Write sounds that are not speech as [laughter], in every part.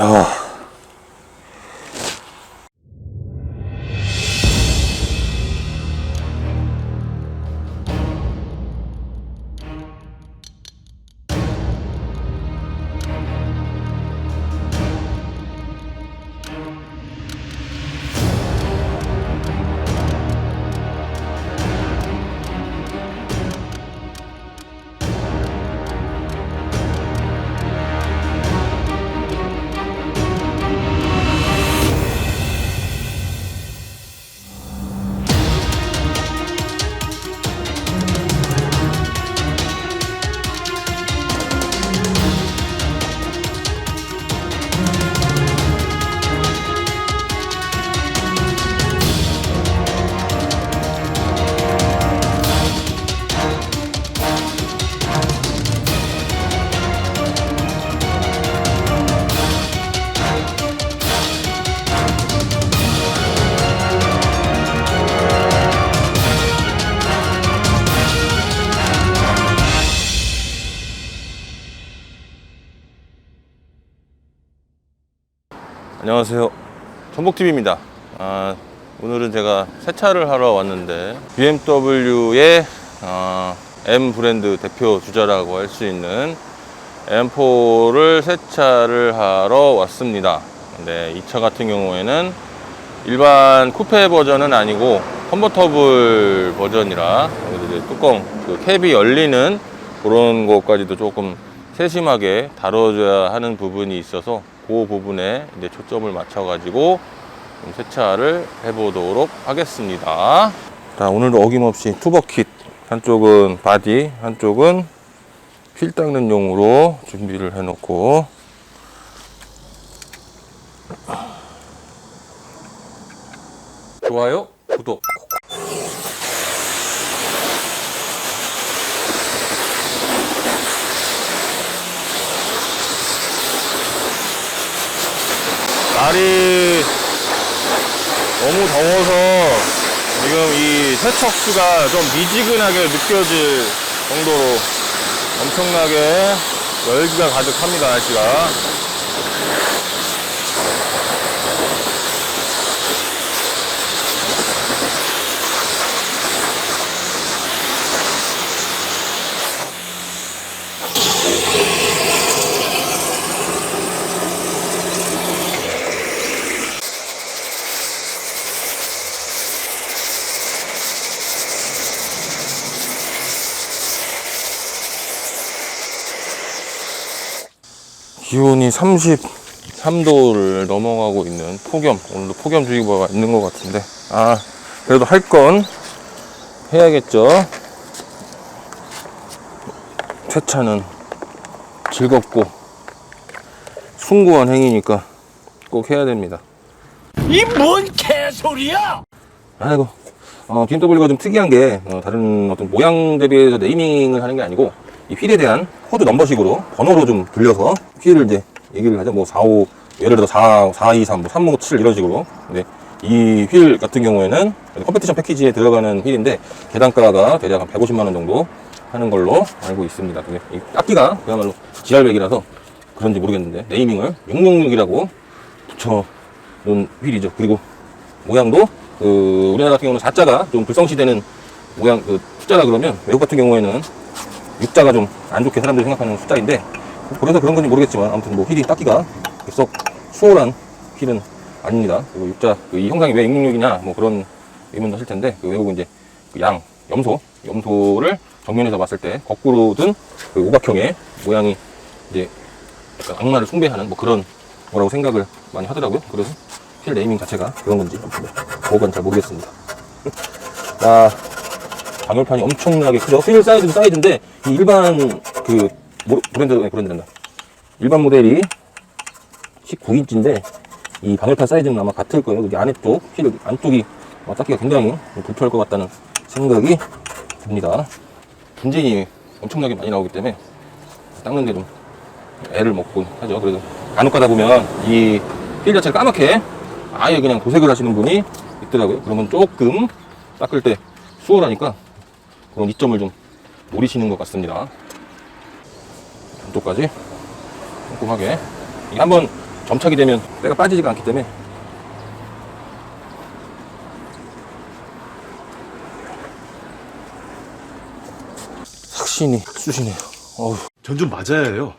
아. 안녕하세요. 천복TV입니다. 아, 오늘은 제가 세차를 하러 왔는데, BMW의 아, M 브랜드 대표 주자라고 할 수 있는 M4를 세차를 하러 왔습니다. 근데 이차 같은 경우에는 일반 쿠페 버전은 아니고 컨버터블 버전이라 뚜껑 그 캡이 열리는 그런 것까지도 조금 세심하게 다뤄줘야 하는 부분이 있어서 그 부분에 이제 초점을 맞춰 가지고 세차를 해보도록 하겠습니다. 자 오늘도 어김없이 투버킷 한쪽은 바디 한쪽은 휠 닦는 용으로 준비를 해놓고 좋아요 구독 날이 너무 더워서 지금 이 세척수가 좀 미지근하게 느껴질 정도로 엄청나게 열기가 가득합니다 날씨가 기온이 33도를 넘어가고 있는 폭염 오늘도 폭염주의보가 있는 것 같은데. 아 그래도 할 건 해야겠죠? 세차는 즐겁고 숭고한 행위니까 꼭 해야 됩니다. 이 뭔 개소리야! 아이고 어, BMW가 좀 특이한 게 어, 다른 어떤 모양 대비해서 네이밍을 하는 게 아니고 이 휠에 대한 코드 넘버식으로 번호로 좀 불려서 휠을 이제 얘기를 하죠. 뭐 4, 5 예를 들어 4, 4, 2, 3, 뭐 3, 5, 7 이런 식으로. 근데 이 휠 같은 경우에는 컴페티션 패키지에 들어가는 휠인데 계단가가 대략 한 150만 원 정도 하는 걸로 알고 있습니다. 이 깎기가 그야말로 GR백이라서 그런지 모르겠는데 네이밍을 666이라고 붙여놓은 휠이죠. 그리고 모양도 그 우리나라 같은 경우는 4자가 좀 불성시되는 모양 그 숫자라 그러면 외국 같은 경우에는 6자가 좀 안 좋게 사람들이 생각하는 숫자인데 그래서 그런 건지 모르겠지만 아무튼 뭐 휠이 닦기가 썩 수월한 휠은 아닙니다. 그리고 6자 이 형상이 왜 666이냐 뭐 그런 의문도 하실 텐데 그 외국은 이제 그 양 염소 염소를 정면에서 봤을 때 거꾸로 든 그 오각형의 모양이 이제 약간 악마를 숭배하는 뭐 그런 뭐라고 생각을 많이 하더라고요. 그래서 휠 네이밍 자체가 그런 건지 그건 잘 모르겠습니다. [laughs] 아, 방열판이 엄청나게 크죠. 휠 사이즈도 사이즈인데 이 일반 그 모- 브랜드 아니, 브랜드란다. 일반 모델이 19인치인데 이 방열판 사이즈는 아마 같을 거예요. 여기 안쪽 휠 안쪽이 어, 닦기가 굉장히 불편할 것 같다는 생각이 듭니다. 분진이 엄청나게 많이 나오기 때문에 닦는데 좀 애를 먹곤 하죠. 그래도 간혹 가다 보면 이 휠 자체를 까맣게 아예 그냥 도색을 하시는 분이 있더라고요. 그러면 조금 닦을 때 수월하니까 그런 이점을 좀 노리시는 것 같습니다. 안쪽까지 꼼꼼하게. 한번 점착이 되면 때가 빠지지가 않기 때문에 삭신이 쑤시네요. 어우. 전좀 맞아야 해요.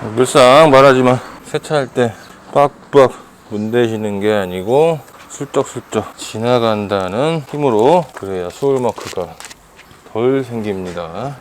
늘상 말하지만 세차할 때 빡빡 문대시는 게 아니고 슬쩍슬쩍 지나간다는 힘으로 그래야 소울 마크가 덜 생깁니다.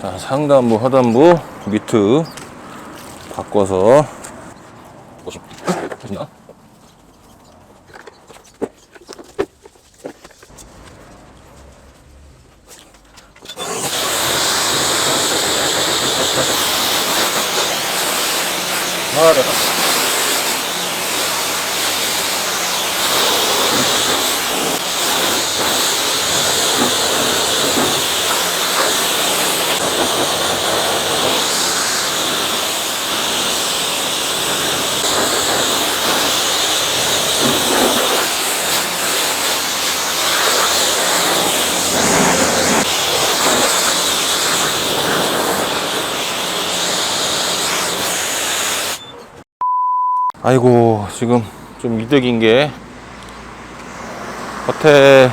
자, 상단부, 하단부, 미트 바꿔서 하나 아이고 지금 좀 이득인 게 겉에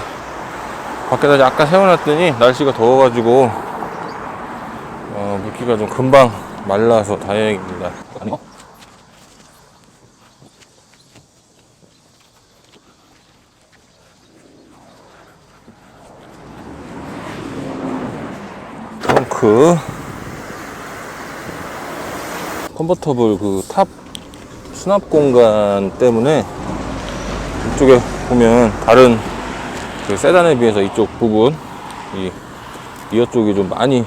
밖에다 아까 세워놨더니 날씨가 더워가지고 어, 물기가 좀 금방 말라서 다행입니다. 아니요? 트렁크 컨버터블 그탑 수납 공간 때문에 이쪽에 보면 다른 그 세단에 비해서 이쪽 부분 이 리어 쪽이 좀 많이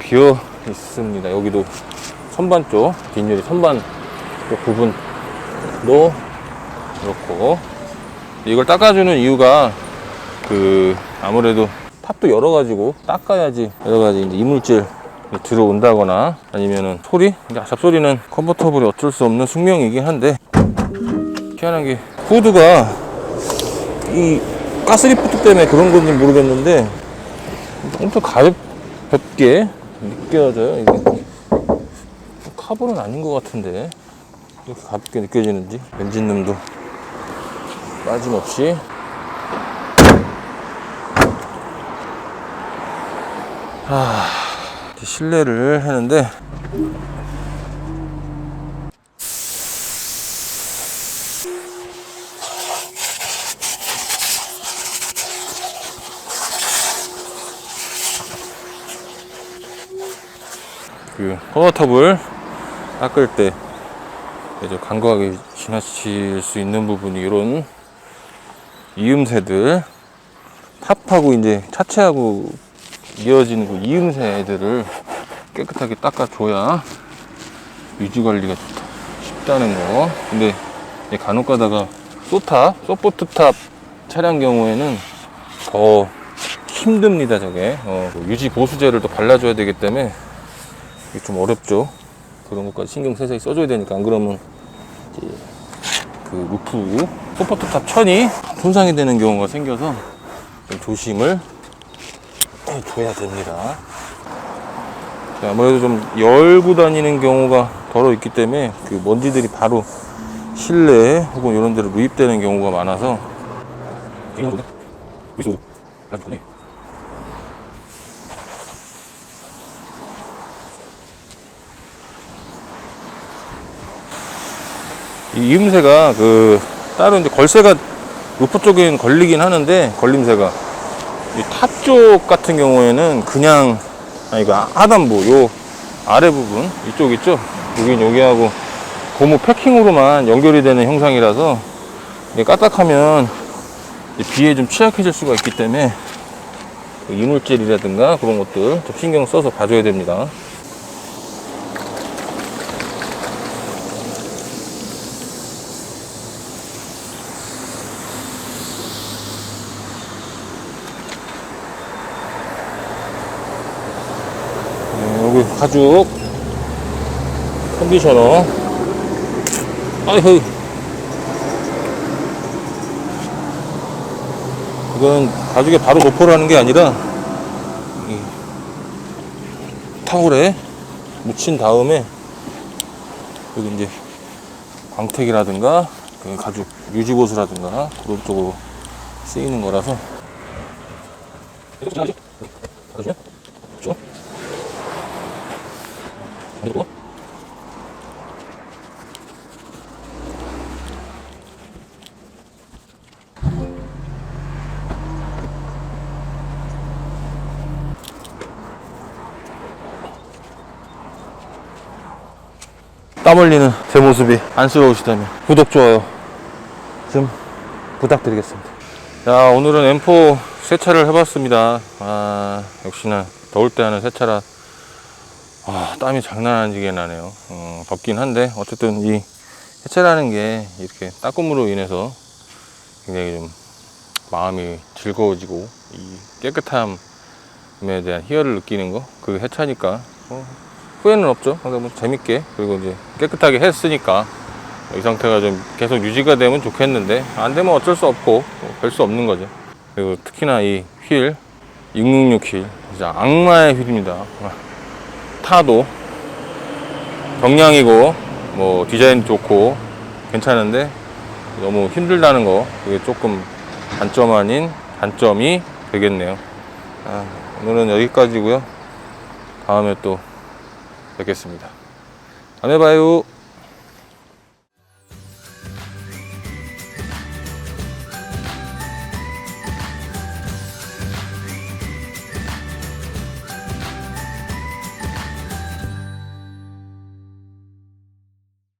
비어 있습니다. 여기도 선반 쪽 뒷유리 선반 쪽 부분도 그렇고 이걸 닦아주는 이유가 그 아무래도 탑도 열어가지고 닦아야지 여러 가지 이물질 들어온다거나 아니면은 소리? 잡소리는 컨버터블이 어쩔 수 없는 숙명이긴 한데 희한한 게 후드가 이 가스리프트 때문에 그런 건지 모르겠는데 엄청 가볍게 느껴져요 이게. 카본은 아닌 것 같은데 이렇게 가볍게 느껴지는지. 엔진룸도 빠짐없이 이제 실내를 하는데. 그 커버탑을 닦을 때 이제 간과하게 지나칠 수 있는 부분이 이런 이음새들. 탑하고 이제 차체하고 이어지는 그 이음새들을 깨끗하게 닦아줘야 유지 관리가 좋다 쉽다는 거. 근데 간혹 가다가 소탑, 소포트탑 차량 경우에는 더 힘듭니다, 저게. 어, 그 유지 보수제를 또 발라줘야 되기 때문에 이게 좀 어렵죠. 그런 것까지 신경 세세히 써줘야 되니까 안 그러면 그 루프, 소포트탑 천이 손상이 되는 경우가 생겨서 좀 조심을 줘야 됩니다. 자, 아무래도 좀 열고 다니는 경우가 덜어 있기 때문에 그 먼지들이 바로 실내에 혹은 이런 데로 유입되는 경우가 많아서 이 임새가 그 따로 이제 걸쇠가 루프 쪽엔 걸리긴 하는데 걸림새가 이 탑 쪽 같은 경우에는 그냥 아니 그 하단부 요 아래 부분 이쪽 있죠 여긴 여기하고 고무 패킹으로만 연결이 되는 형상이라서 까딱하면 이 비에 좀 취약해질 수가 있기 때문에 그 이물질이라든가 그런 것들 좀 신경 써서 봐줘야 됩니다. 가죽. 컨디셔너. 아이고 이건 가죽에 바로 도포를 하는 게 아니라 이 타올에 묻힌 다음에 여기 이제 광택이라든가 그 가죽 유지보수라든가 그런 쪽으로 쓰이는 거라서 이거 가져주냐? 줘? 이거? 땀 흘리는 제 모습이 안쓰러우시다면 구독, 좋아요 좀 부탁드리겠습니다. 자, 오늘은 M4 세차를 해봤습니다. 아, 역시나 더울 때 하는 세차라 아, 땀이 장난 아니게 나네요. 어, 덥긴 한데 어쨌든 이 세차라는 게 이렇게 따끔으로 인해서 굉장히 좀 마음이 즐거워지고 이 깨끗함에 대한 희열을 느끼는 거 그 해차니까 어, 후회는 없죠. 그러니까 뭐 재밌게 그리고 이제 깨끗하게 했으니까 이 상태가 좀 계속 유지가 되면 좋겠는데 안 되면 어쩔 수 없고 별수 없는 거죠. 그리고 특히나 이 휠 666 휠 진짜 악마의 휠입니다. 타도 경량이고 뭐 디자인 좋고 괜찮은데 너무 힘들다는 거 그게 조금 단점 아닌 단점이 되겠네요. 아, 오늘은 여기까지고요. 다음에 또 뵙겠습니다. 다음에 봐요.